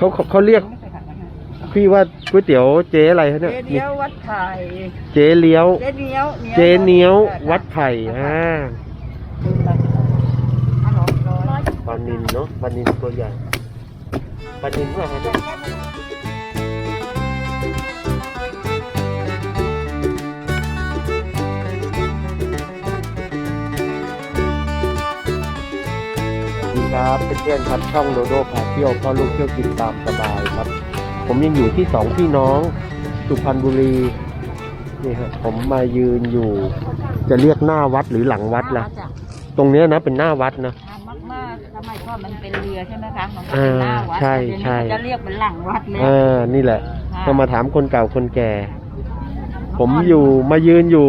เขาเขาเขาเรียกพี่ว่าก๋วยเตี๋ยวเจ๊อะไรฮะเนี่ยเจ๊เลี้ยววัดไผ่เจ๊เลี้ยว เจ๊เลี้ยวเจ๊เนี้ยววัดไผ่อ่าอร่อยร้อยปลานินเนาะปลานินตัวใหญ่ปลานินว่าฮะเนี่ย ครับเพื่อนๆครับช่องโดโดพาเที่ยวพ่อลูกเที่ยวกินตามสบายครับ ผมยังอยู่ที่สองพี่น้องสุพรรณบุรีนี่ฮะผมมายืนอยู่ จะเรียกหน้าวัดหรือหลังวัดล่ะ ตรงเนี้ยนะเป็นหน้าวัดนะมากมากๆสมัยก่อนมันเป็นเรือใช่ไหมคะมันก็เป็นหน้าวัดอ่าใช่เดี๋ยวนี้ใช่มันจะเรียกเป็นหลังวัดเลยเออนี่แหละค่ะก็มาถามคนเก่าคนแก่ ผมอยู่มายืนอยู่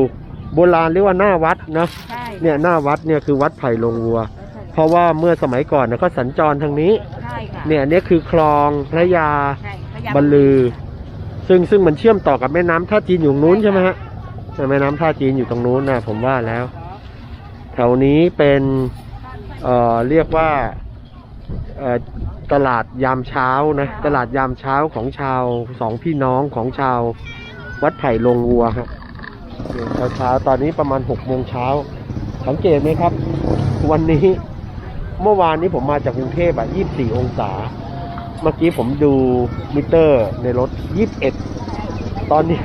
โบราณเรียกว่าหน้าวัดเนาะใช่เนี่ยหน้าวัดเนี่ยคือวัดไผ่ลงวัว เพราะว่าเมื่อสมัยก่อนเนี่ยก็สัญจรทางนี้ ใช่ค่ะเนี่ยอันนี้คือคลองพระยาใช่พยายามบรรลือ ซึ่งซึ่งมันเชื่อมต่อกับแม่น้ำท่าจีนอยู่ตรงนู้นใช่ไหมฮะใช่แม่น้ำท่าจีนอยู่ตรงนู้นนะผมว่าแล้ว แถวนี้เป็นเอ่อเรียกว่าเอ่อตลาดยามเช้านะตลาดยามเช้าของชาวสองพี่น้องของชาว วัดไผ่ลงวัวครับเช้าเช้าๆตอนนี้ประมาณหกโมงเช้า สังเกตไหมครับ วันนี้ เมื่อวานนี้ผมมาจากกรุงเทพอะยี่สี่องศา เมื่อกี้ผมดูมิเตอร์ในรถยี่สิบเอ็ดตอนนี้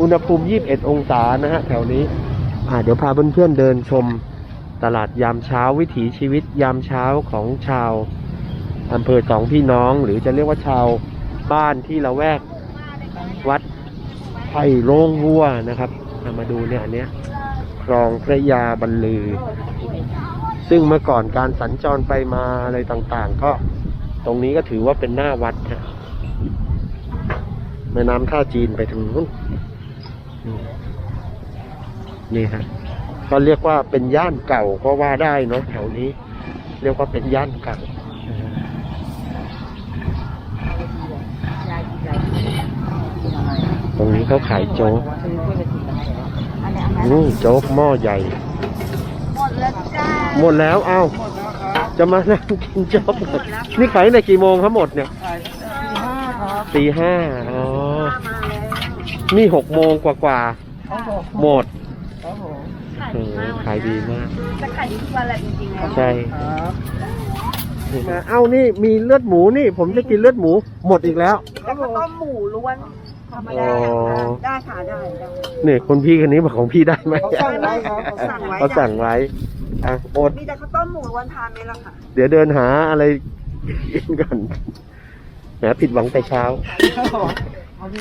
อุณหภูมิยี่สิบเอ็ดองศานะฮะแถวนี้ อ่าเดี๋ยวพาเพื่อนๆเดินชมตลาดยามเช้าวิถีชีวิตยามเช้าของชาวอำเภอสองพี่น้อง หรือจะเรียกว่าชาวบ้านที่ละแวกวัดไผ่โรงวัวนะครับามาดูเนี่ยอันเนี้ยคลองพระยาบรรลือ ซึ่งเมื่อก่อนการสัญจรไปมาอะไรต่างๆ ก็ตรงนี้ก็ถือว่าเป็นหน้าวัดฮะแม่น้ำท่าจีนไปทางนู้นนี่นี่ฮะก็เรียกว่าเป็นย่านเก่าก็ว่าได้เนาะแถวนี้ เรียกว่าเป็นย่านเก่ายายยายตรงนี้เขาขายโจ๊กซื้อเพื่อไปกินอะไรเหรออันนี้อันนั้นอืมโจ๊กหม้อใหญ่หมดแล้วจ้า หมดแล้วเอ้าหมดแล้วครับจะมานั่งกินโจ๊กหมดนี่ขายในกี่โมงครับหมดเนี่ยขายสี่ห้าครับตีห้าอ๋อมาแล้วนี่หกโมงกว่าครับผมๆหมดครับผมเออขายดีมาก จะขายดีทุกวันแหละจริงๆแล้วใช่ครับเอ้านี่มีเลือดหมูนี่ ผมจะกินเลือดหมู หมดอีกแล้ว แล้วก็ต้มหมูล้วนธรรมอ๋ดาอได้ค่ะได้ได้ เนี่ยคนพี่คนนี้บอกของพี่ได้ไหมเขาสั่งไว้ครับเขาสั่งไว้ เขาสั่งไว้ อะอด มีแต่ข้าวต้มหมูล้วนทานนี่แหละค่ะเดี๋ยวเดินหาอะไรกินก่อนแหมผิดหวังแต่เช้า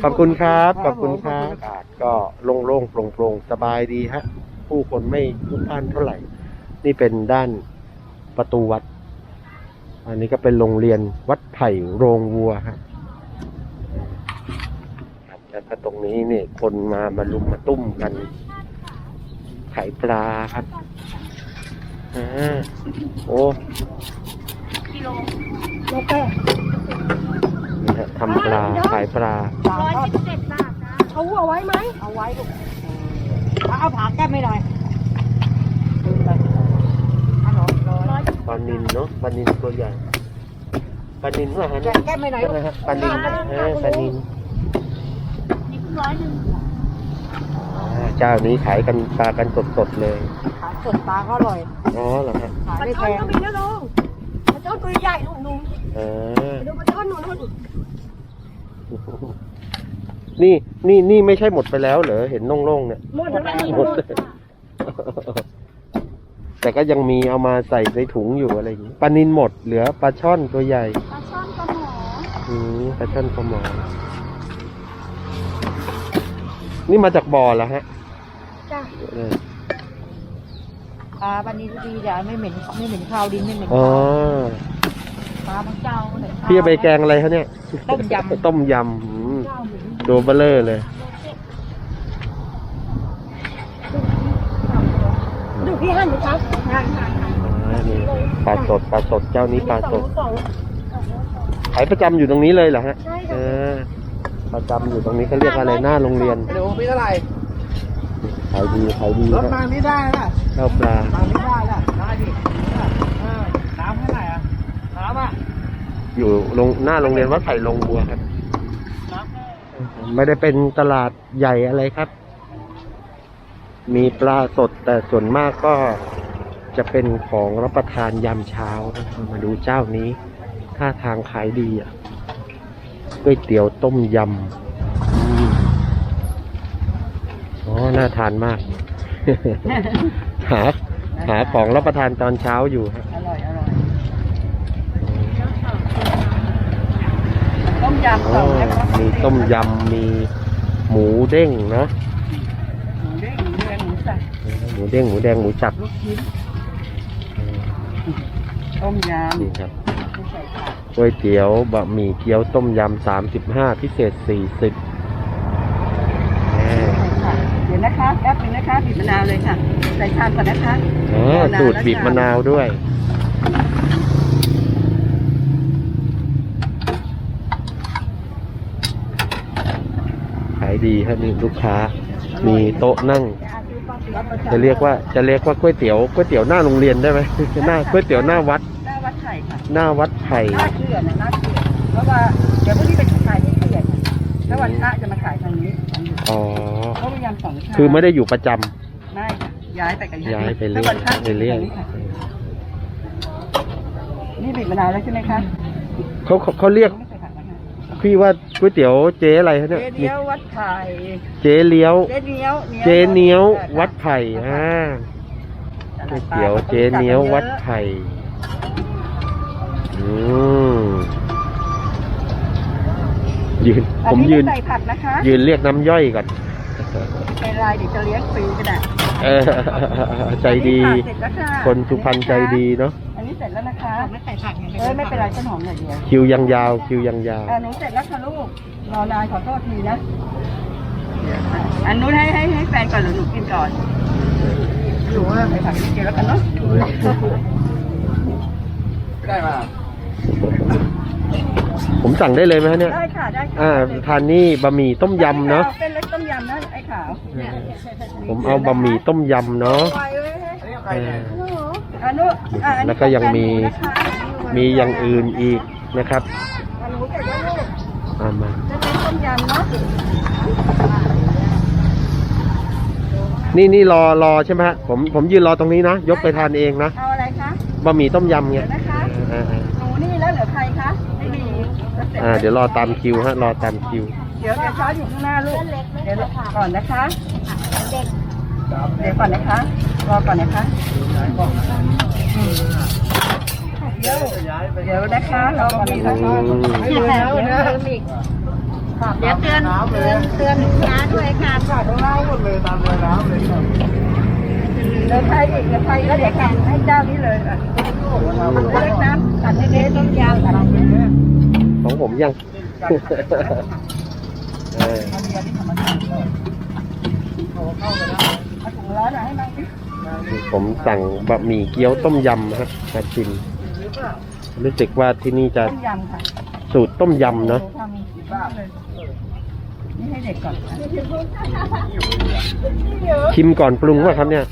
ขอบคุณครับ ขอบคุณครับอากาศก็โล่งๆโปร่งๆสบายดีฮะ ผู้คนไม่พลุกพล่านเท่าไหร่ นี่เป็นด้านประตูวัด อันนี้ก็เป็นโรงเรียนวัดไผ่โรงวัวฮะครับแล้วก็ตรงนี้เนี่ยคนมามาลุมมาตุ้มกันขายปลาครับ อ่าโอ้โลเป้นี่ฮะทำปลาขายปลาร้อยสิบเจ็ดบาทนะเอาเอาไว้ไหมเอาไว้ลูกเอาผักแก้ไม่หน่อยอร่อยร้อยปลานินเนาะปลานินตัวใหญ่ปลานินว่าฮะแก้เนี่ยแก้ไม่หน่อยใช่ไหมฮะปลานินเออปลานินนี่ร้อยหนึ่งอ่าเจ้านี้ขายกันปลากันสดๆเลย ขายสดปลาก็อร่อยอ๋อเหรอฮะขายไม่แพงก็มีนะลุงปลาจ้อนตัวใหญ่หนุ่มหนุ่มเออดูปลาจ้อนหนุ่มหนุ่มนี่นี่นี่ไม่ใช่หมดไปแล้วเหรอเห็นโล่งๆเนี่ย หมดแล้วหมดเลย แต่ก็ยังมีเอามาใส่ในถุงอยู่อะไรอย่างนี้ปลานินหมดเหลือปลาช่อนตัวใหญ่ปลาช่อนกระหมออืมปลาช่อนปลาหมอนี่มาจากบ่อแล้วฮะจ้าเออ ปลาปันนี้ดีเดี๋ยวไม่เหม็นไม่เหม็นข้าวดินไม่เหม็นอ๋อปลาบางเจ้าเหม็นข้าวพี่เอาไปแกงอะไรเขาเนี่ย ต้มยำต้มยำอืมเจ้าเหม็นตัวเบลเลอร์เลย ดูพี่หั่นไหมครับหั่นหั่นหั่นอ่านี่ปลาสดปลาสดเจ้านี้ปลาสดสองขายประจำอยู่ตรงนี้เลยเหรอฮะใช่เอค่ะอประจำอยู่ตรงนี้เขาเรียกอะไรหน้าโรงเรียน เดี๋ยวพี่เท่าไหร่ ขายดีขายดีรถฮะมานี่ได้ละข้าวปลามานี่ได้ละได้ดิเออน้ำเท่าไหร่อะน้ำอะอยู่โรงหน้าโรงเรียนวัดไผ่ลงบัวครับ ไม่ได้เป็นตลาดใหญ่อะไรครับ มีปลาสดแต่ส่วนมากก็จะเป็นของรับประทานยามเช้านะครับมาดูเจ้านี้ท่าทางขายดีอะก๋วยเตี๋ยวต้มยำอืม อ๋อ น่าทานมาก หา หาของรับประทานตอนเช้าอยู่ครับอร่อยอร่อยต้มยำอ๋สอองนะครับมีต้มยำ มีหมูเด้งเนาะ หมูเด้งหมูแดงหมูสับหมูเด้ง หมูแดง หมูสับลูกชิ้นต้มยำนี่ครับไม่ใส่ผักก๋วยเตี๋ยวบะหมี่เกี๊ยวต้มยำสามสิบห้าพิเศษสี่สิบ เดี๋ยวนะคะแป๊ บนึงนะคะบีบมะนาวเลยค่ะ ใส่ชามก่อนนะคะอ๋อสูตรบีบมะนาวด้วย ขายดีครับนี่ลูกค้า มีโต๊ะนั่ง จะเรียกว่าจะเรียกว่าก๋วยเตี๋ยวก๋วยเตี๋ยวหน้าโรงเรียนได้ไหมหน้าก๋วยเตี๋ยวหน้าวัด หน้าวัดไข่ค่ะหน้าวัดไผ่หน้าเกลือนะหน้าเกลือเพราะว่าเดี๋ยวพรุ่งนี้ไปขายที่เกลือค่ะแล้ววันพระจะมาขายทางนี้อ๋อเพราะพยายามสองชาคือไม่ได้อยู่ประจำไม่ค่ะ ย้ายไปกันย้ายไปเรื่แล้อวยวันพระไปเรื่อยนี่บีบมะนาวแล้วใช่ไหมคะเขาเขาเขาเรียกไม่ใส่ผักนะคะพี่ว่าก๋วยเตี๋ยวเจ๊อะไรฮะเนี่ย เจ๊เดียววัดไข่เจ๊เลี้ยว เจ๊เนี้ยวเจ๊เนี้ยววัดไผ่อ่าก๋วยเตี๋ยวเจ๊เนี้ยววัดไผ่อืมยืนผมยืนใส่ผักนะคะยืนเรียกน้ำย่อยก่อนเป็นไรเดี๋ยวจะเลี้ยงฟรีก็ได้ เออใจดีอันนี้ผักเสร็จแล้วะคนสุพรรณใจดีเนาะอันนี้เสร็จแล้วนะคะ ไม่ใส่ผักเออไม่เป็นไรต้นหอมหน่อยเดียวคิวยังยาว คิวยังยาวอ่าหนูเสร็จแล้วค่ะลูก รอนานขอโทษทีนะ อันนู้นให้ให้ให้แฟนก่อนหรือหนูกินก่อนหนูว่าใส่ผักนิดเดียวแล้วกันเนาะ ได้มา ผมสั่งได้เลยไหมฮะเนี่ย ได้ค่ะได้ค่ะอ่าทานนี่บะหมี่ต้มยำเนาะ เป็นเล็กต้มยำนะไอ้ขาวผมเอาบะหมี่ต้มยำเนาะไวเลยเอออันนู้นอะอันนี้แล้วก็ยังมีนะคะมีอย่างอื่นอีกนะครับอันหนูเสร็จแล้วลูกเอามาจะเป็นต้มยำเนาะนี่นี่รอรอใช่ไหมฮะ ผมผมยืนรอตรงนี้นะ ยกไปทานเองนะ เอาอะไรคะบะหมี่ต้มยำไงเดี๋ยวนะคะ อ่าอ่าหนูนี่แล้วเหลือใครคะ อ่าเดี๋ยวรอตามคิวฮะรอตามคิว เดี๋ยวเดี๋ยวช้าอยู่ข้างหน้าลูก เดี๋ยวก่อนนะคะ เด็กเดี๋ยวก่อนนะคะ รอก่อนนะคะอืมเดี๋ยวเดี๋ยวนะคะรอก่อนนะคะอืมไม่รู้แล้วนะเดี๋ยวเตือนเตือนเตือนลูกค้าด้วยค่ะก่อนน้ำหมดเลยตามเลยน้ำเลยเดี๋ยวใครอีกเดี๋ยวใครแล้วเดี๋ยวกันให้เจ้านี้เลยอะเล็กน้ำตัดให้เด็ต้มยำตัดให้เด็ ของผมยังเออมาเรียนที่ธรรมศาสตร์เลยมาถึงร้านอะให้นั่งดิผมสั่งบะหมี่เกี๊ยวต้มยำฮะมาชิมรู้สึกว่าที่นี่จะต้มยำค่ะสูตรต้มยำเนาะทำบ้าเลยนี่ให้เด็กก่อนค่ะชิมก่อนปรุงว่าครับเนี่ย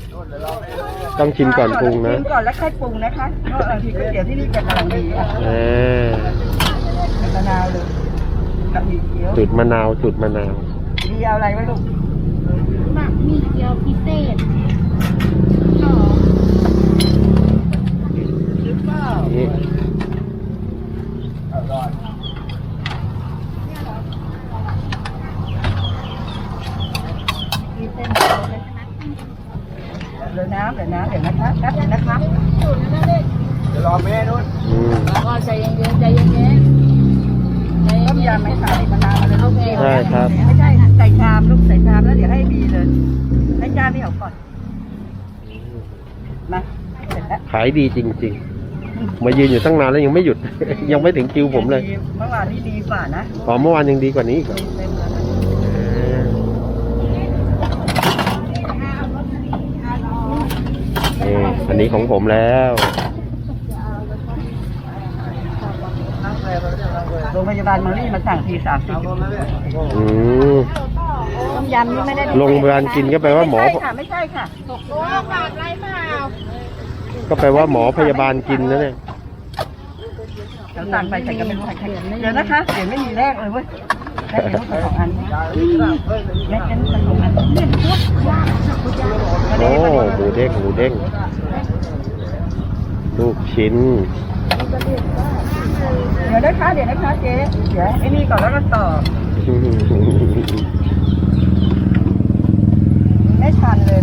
ต้องชิมก่อนปรุงนะชิมก่อนแล้วค่อยปรุงนะคะเพราะบางทีก๋วยเตี๋ยวที่นี่จะกำลังดีค่ะอ่า มะนาวเลยกับหมี่เกี๊ยวสูตรมะนาวสูตรมะนาวดีเอาอะไรไว้ลูกบะหมี่เกี๊ยวพิเศษสองหรือเปล่านี่มีเส้นเดียวเลยเดี๋ยวน้ำเดี๋ยวน้ำเดี๋ยวนะคะแป๊บนึงนะคะเดี๋ยวรอเมย์นู่นอืมก็ใจเย็นๆใจเย็นๆใจต้มเย็นยำไหมคะมะนาวมาเลยลูกใช่ครับ ไม่ใช่ใส่ชามลูกใส่ชามแล้วเดี๋ยวให้บีเลยให้จ้าพี่เขาก่อนมาเสร็จแล้วขายดีจริง ๆ มายืนอยู่ตั้งนานแล้วยังไม่หยุด ยังไม่ถึงคิวผมเลยเมื่อวานนี่ดีกว่านะอ๋อเมื่อวานยังดีกว่านี้อีกเหรอเต็มแล้วอ่านี่อันนี้ของผมแล้ว โรงพยาบาลเมอรี่มาสั่งทีสามสิบอืมต้มยำนี่ไม่ได้โรงพยาบาลกินก็แปลว่าหมอ ไม่ใช่ค่ะไม่ใช่ค่ะโอ้บาทไรเปล่าก็แปลว่าหมอพยาบาลกินนะเนี่ยเดี๋ยวสั่งไปใส่กันไม่รู้ใส่ใครเดี๋ยวนะคะเดี๋ยวไม่มีแรกเลยเว้ยแรกเดี๋ยวต้องใส่สองอันแรกกันใส่สองอันเนี่ยพุทธยากค่ะพุทธยากโอ้หมูเด้งหมูเด้งลูกชิ้น เดี๋ยวนะคะเดี๋ยวนะคะเจ๊เดี๋ยวไอ้นี่ก่อนแล้วก็ต่อไม่ทันเลย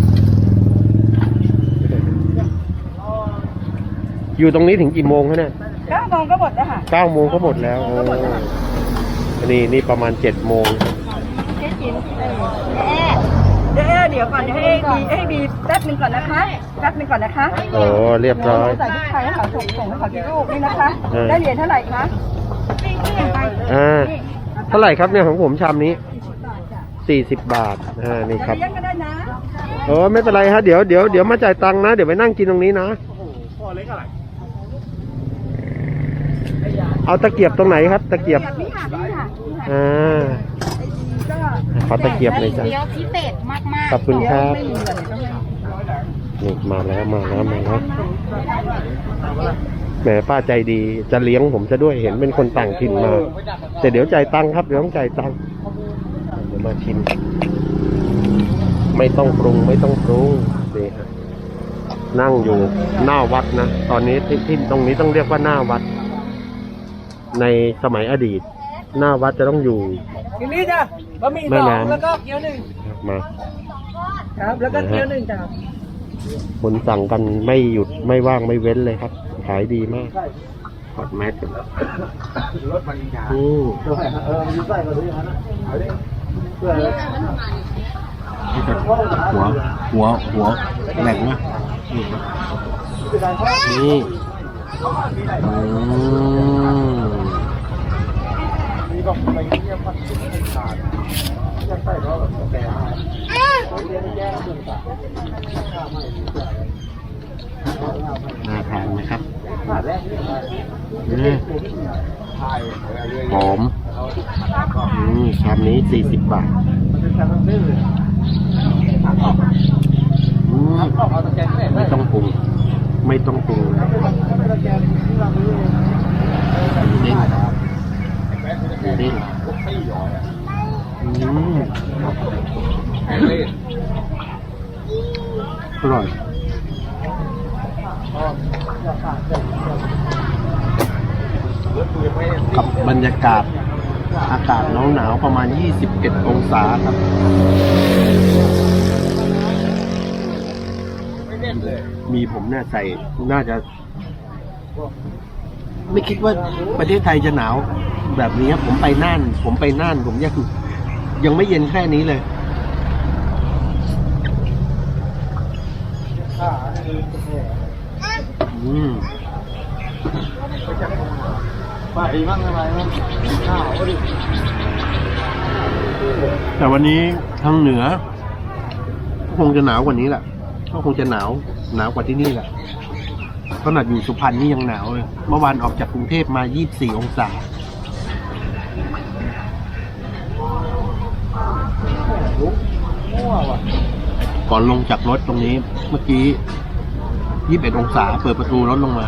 อยู่ตรงนี้ถึงกี่โมงคะเนี่ยเก้าโมงก็หมดแล้วค่ะเก้าโมงก็หมดแล้วโอ้นี่นี่ประมาณเจ็ดโมง เจ๊จิ๋มเอ๊ะเดี๋ยวเอ๊ะเดี๋ยวก่อนเดี๋ยวให้บีให้บีแป๊บหนึงก่อนนะคะแป๊บหนึงก่อนนะคะโอ้เรียบร้อย ใส่ทุกไทยให้เขาส่งส่งให้เขาที่ลูกนี่นะคะ เออ ได้เหรียญเท่าไหร่คะอ่าเท่าไหร่ครับเนี่ยของผมชามนี้สี่สิบบาทอ่านี่ครับเลี้ยงก็ได้นะโอ้ไม่เป็นไรฮะเดี๋ยวเดี๋ยวเดี๋ยวมาจ่ายตังค์นะเดี๋ยวไปนั่งกินตรงนี้นะเอาตะเกียบตรงไหนครับ ตะเกียบแบบนี้ค่ะนี่ค่ะนี่ค่ะอ่าไอ้ดีก็ ขอตะเกียบหน่อยจ้ะ เดียวพิเศษมากๆขอบคุณครับ ไม่มีเลยต้องให้นี่มาแล้วมาแล้วมาแล้วแหมป้าใจดีจะเลี้ยงผมจะด้วยเห็นเป็นคนต่างถิ่นมา แต่เดี๋ยวจ่ายตังค์ครับเดี๋ยวต้องจ่ายตังค์เดี๋ยวมาชิม ไม่ต้องปรุงไม่ต้องปรุงนี่ฮะนั่งอยู่หน้าวัดนะ ตอนนี้ที่ที่ตรงนี้ต้องเรียกว่าหน้าวัด ในสมัยอดีต หน้าวัดจะต้องอยู่ ทีนี้จ้ะบะหมี่แม่สองน้ำแล้วก็เกี๊ยวหนึ่งมา ครับ แล้วก็เกี๊ยวหนึ่งจ้ะคนสั่งกันไม่หยุดไม่ว่างไม่เว้นเลยครับ ขายดีมากถอดแมสกันรถมันยาอืมเออมันใส่มาด้วยนะเอาดิเพื่อหัวหัวหัวแหลงนะนี่อืม มีบอกไปเยี่ยมพักที่ไม่ขาดจะใส่เพราะแบบแก่หายเรียนแย่แล้วถึงสามน่าทานไหมครับขาดแรกนี่อะไรอืมถ่ายอะไรเรื่อยหอมอืมชามนี้สี่สิบบาทมันเป็นการต้องดื้ออืมออกเอาตะแกรงแม่ไม่ต้องปรุง ไม่ต้องปรุงเลย ตะแกรงที่เราไม่รู้ เด้งเด้งอืม อร่อยกับบรรยากาศอากาศหนาวๆประมาณ 21 องศาครับมีผมเนี่ยใส่น่าจะ ไม่คิดว่าประเทศไทยจะหนาว แบบนี้ผมไปน่าน ผมไปน่านผมยังยังไม่เย็นแค่นี้เลย ขาคือ อืม ไปมั่งอะไรมั่งข้าวดิแต่วันนี้ทางเหนือก็คงจะหนาวกว่านี้แหละก็คงจะหนาวหนาวกว่าที่นี่แหละขนาดอยู่สุพรรณนี่ยังหนาวเลยเมื่อวานออกจากกรุงเทพมา 24 องศาก่อนลงจากรถตรงนี้ เมื่อกี้ 21 องศา เปิดประตูรถลงมา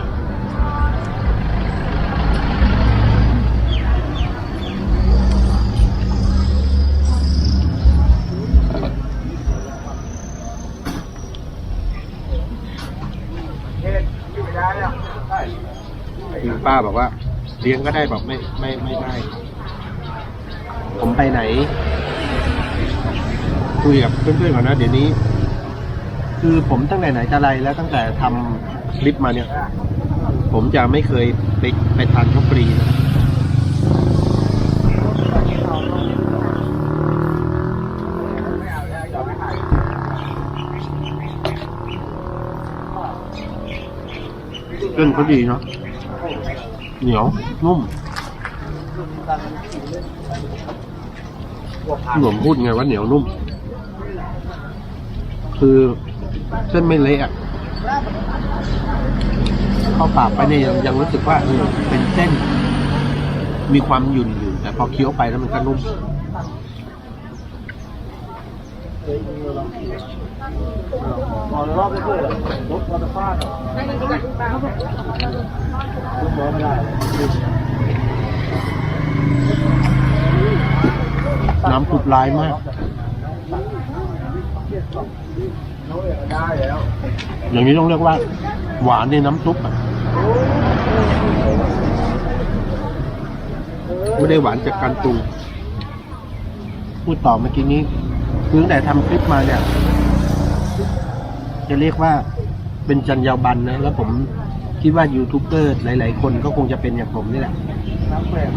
เฮ็ดอยู่ไม่ได้อะใช่คือป้าบอกว่า เลี้ยงก็ได้บอกไม่ไม่ไม่ได้ ผมไปไหน คุยกับเพื่อนๆก่อนนะ เดี๋ยวนี้ คือผมตั้งแต่ไหนแต่ไรแล้วตั้งแต่ทำคลิปมาเนี่ย ผมจะไม่เคยไปไปทานข้าวฟรีนะเส้นเขาดีเนาะเหนียว นุ่มหนุ่มพูดไงว่าเหนียวนุ่ม คือ เส้นไม่เละอะเข้าปากไปเนี่ยยังยังรู้สึกว่าเออเป็นเส้น มีความหยุ่นอยู่แต่พอเคี้ยวไปแล้วมันก็นุ่มน้ำขุดลายมาก ได้แล้ว อย่างนี้ต้องเรียกว่า หวานในน้ำซุปอะไม่ได้หวานจากการปรุงพูดต่อเมื่อกี้นี้คือตั้งแต่ทำคลิปมาเนี่ย จะเรียกว่าเป็นจรรยาบรรณนะ แล้วผมคิดว่ายูทูบเบอร์หลาย ๆ คนก็คงจะเป็นอย่างผมนี่แหละ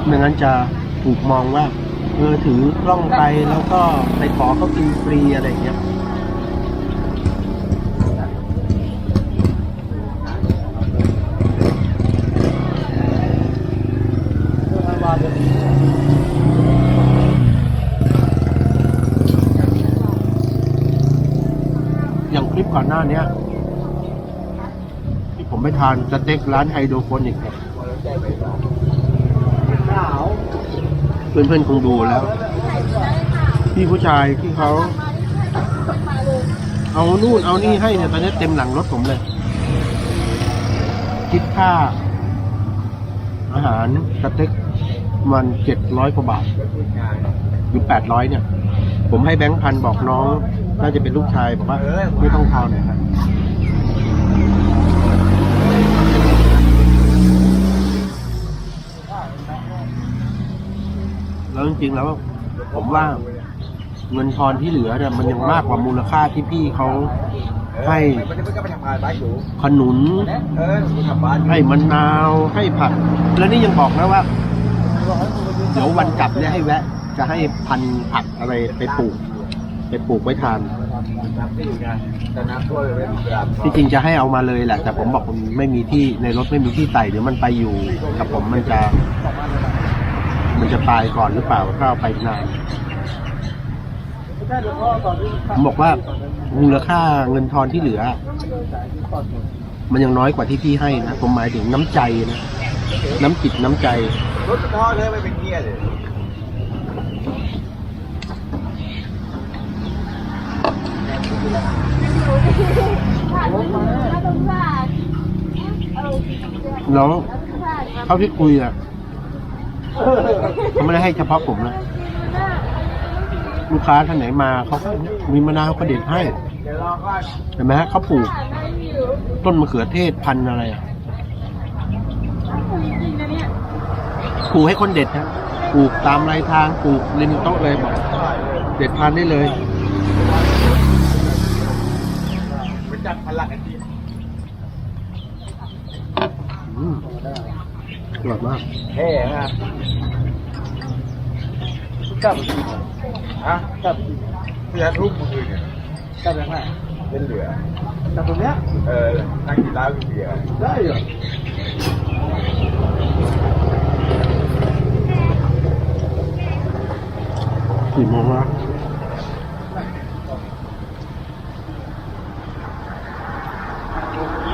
ไม่งั้นจะถูกมองว่าเออถือกล้องไปแล้วก็ไปขอเขากินฟรีอะไรอย่างเงี้ย อย่างคลิปก่อ นหน้าเนี้ย ที่ผมไปทานสเต็กร้านไฮโดรโฟนิกเนี่ยหนาวเพื่อนๆคงดูแล้ว พี่ผู้ชายที่เขา เอานู่นเอานี่ให้เนี่ยตอนนี้เต็มหลังรถผมเลย คิดค่า อาหารสเต็กมันเจ็ดร้อยกว่าบาทหรือแปดร้อยเนี่ย ผมให้แบงค์พันบอกน้อง น่าจะเป็นลูกชายบอกว่าไม่ต้องทานหน่อยครับแล้วจริงๆแล้วผมว่าเงินทอนที่เหลือเนี่ยมันยังมากกว่ามูลค่าที่พี่เขาให้มันจะก็ไปทำงานบ้านอยู่ขนุนเออกูทำบ้านให้มะนาวให้ผัก แล้วนี่ยังบอกนะว่า เดี๋ยววันกลับเนี่ยให้แวะ จะให้พันธุ์ผักอะไรไปปลูก ไปปลูกไว้ทานน้ำที่อยู่ไงแต่น้ำท่วมเลยไม่มีเวลาที่จริงจะให้เอามาเลยแหละ แต่ผมบอกผมไม่มีที่ในรถไม่มีที่ใส่เดี๋ยวมันไปอยู่กับผมมันจะ มันจะตายก่อนหรือเปล่าก็เอาไปนานผมบอกว่ามูลค่าเงินทอนที่เหลือ มันยังน้อยกว่าที่พี่ให้นะผมหมายถึงน้ำใจนะ น้ำจิตน้ำใจรถท่อเลยไม่เป็นเงี้ยเลย แล้วเท่าที่คุยอะเขาไม่ได้ให้เฉพาะผมนะลูกค้าท่านไหนมาเขาก็มีมะนาวเขาเด็ดให้เห็นไหมฮะเขาปลูก ต้นมะเขือเทศพันอะไรอะปลูกให้คนเด็ดฮะปลูกตามรายทางปลูกริมโต๊ะเลยบอกเด็ดพันได้เลยไปจัดพลังกันที อืม อร่อยมากแห่ฮะกลับฮะกลับพี่ยันรูปมือเนี่ยกลับยังไงเป็นเหลือกลับตรงเนี้ยเออนั่งกินเหล้ากินเบียร์ได้เหรอสี่โมงแล้ว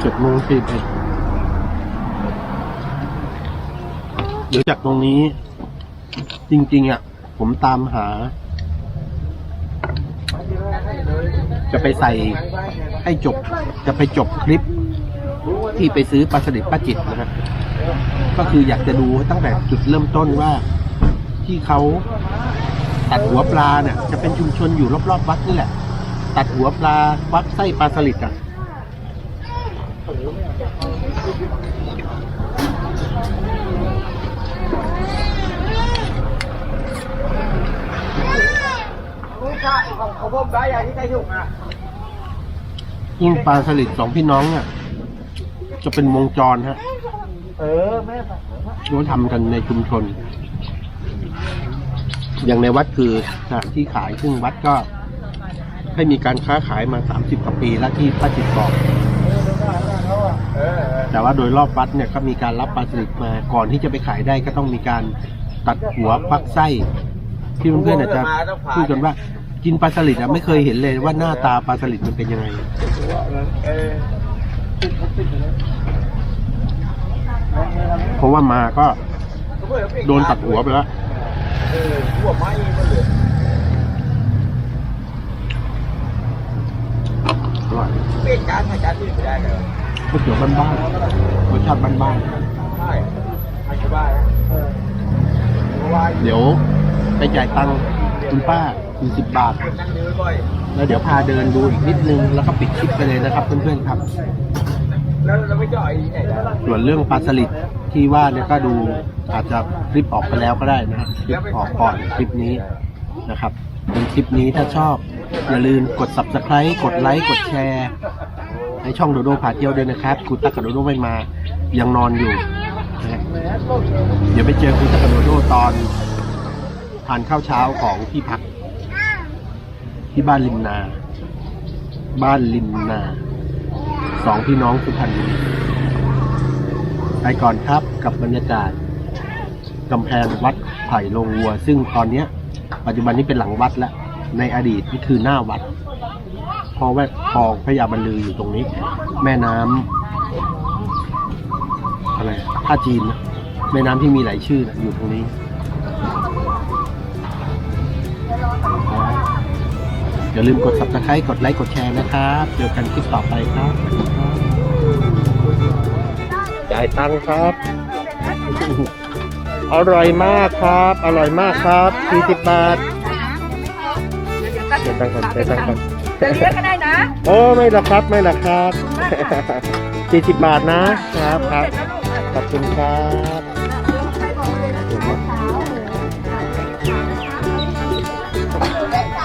เจ็ดโมงสี่เอ็ เดี๋ยวจากตรงนี้ จริง ๆ อะ ผมตามหา จะไปใส่ให้จบ จะไปจบคลิป ที่ไปซื้อปลาสลิดป้าจิตนะครับ ก็คืออยากจะดูตั้งแต่จุดเริ่มต้นว่า ที่เขาตัดหัวปลาเนี่ยจะเป็นชุมชนอยู่รอบๆวัดนี่แหละ ตัดหัวปลาวัดไส้ปลาสลิดอะ ลูกค้าของเขาพบได้อย่างที่ใครถูกอะยิ่งปลาสลิดสองพี่น้องเนี่ยจะเป็นวงจรฮะ เออแม่เขาทำกันในชุมชน อย่างในวัดคือสถานที่ขายซึ่งวัดก็ ให้มีการค้าขายมาสามสิบกว่าปีแล้วที่ป้าจิตบอกเออแต่ว่าโดยรอบวัดเนี่ยก็มีการรับปลาสลิดมาก่อนที่จะไปขายได้ก็ต้องมีการตัดหัวควักไส้ที่เพื่อนๆอาจจะพูดกันว่า กินปลาสลิดอะไม่เคยเห็นเลยว่าหน้าตาปลาสลิดมันเป็นยังไง เพราะว่ามาก็โดนตัดหัวไปแล้วอร่อยเปลี่ยนจานให้จานที่ไม่ได้เลยก๋วยเตี๋ยวบ้านๆรสชาติบ้านๆใช่อธิบายนะเออเพราะว่าๆเดี๋ยวไปจ่ายตังค์คุณป้า 40 บาท แล้วเดี๋ยวพาเดินดูอีกนิดนึง แล้วก็ปิดคลิปไปเลยนะครับ เพื่อนๆครับแล้วเราไม่จ่อยไอ้ส่วนเรื่องปลาสลิดที่ว่าเนี่ยก็ดูอาจจะคลิปออกไปแล้วก็ได้นะครับคลิปออกก่อนคลิปนี้นะครับเป็นคลิปนี้ถ้าชอบ อย่าลืมกด subscribe กดไลค์กดแชร์ให้ช่องโดโดพาเที่ยวด้วยนะครับคุณตักกับโดโดไม่มายังนอนอยู่นะฮะเดี๋ยวไปเจอคุณตักกับโดโดตอนทานข้าวเช้าของที่พัก ที่บ้านริมนา บ้านริมนา สองพี่น้องสุพรรณบุรีไปก่อนครับกับบรรยากาศกำแพงวัดไผ่ลงวัว ซึ่งตอนนี้ปัจจุบันนี้เป็นหลังวัดแล้ว ในอดีตนี่คือหน้าวัด พอแวดคลองพระยาบรรลืออยู่ตรงนี้ แม่น้ำอะไรท่าจีนนะแม่น้ำที่มีหลายชื่อนะอยู่ตรงนี้ อย่าลืมกด subscribe กดไลค์กดแชร์นะครับ เจอกันคลิปต่อไปครับจ่ายตังค์ครับ อร่อยมากครับ อร่อยมากครับ40บาทเดี๋ยวตังค์ก่อนเดี๋ยวตังค์ก่อนจะเลี้ยงก็ได้นะโอ้ไม่หรอกครับไม่หรอกครับ40บาทนะครับครับขอบคุณครับ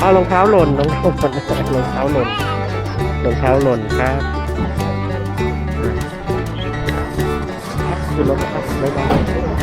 เอารองเท้าหล่นรองเท้าหล่นรองเท้าหล่นรองเท้าหล่นครับขึ้นรถครับบ๊ายบาย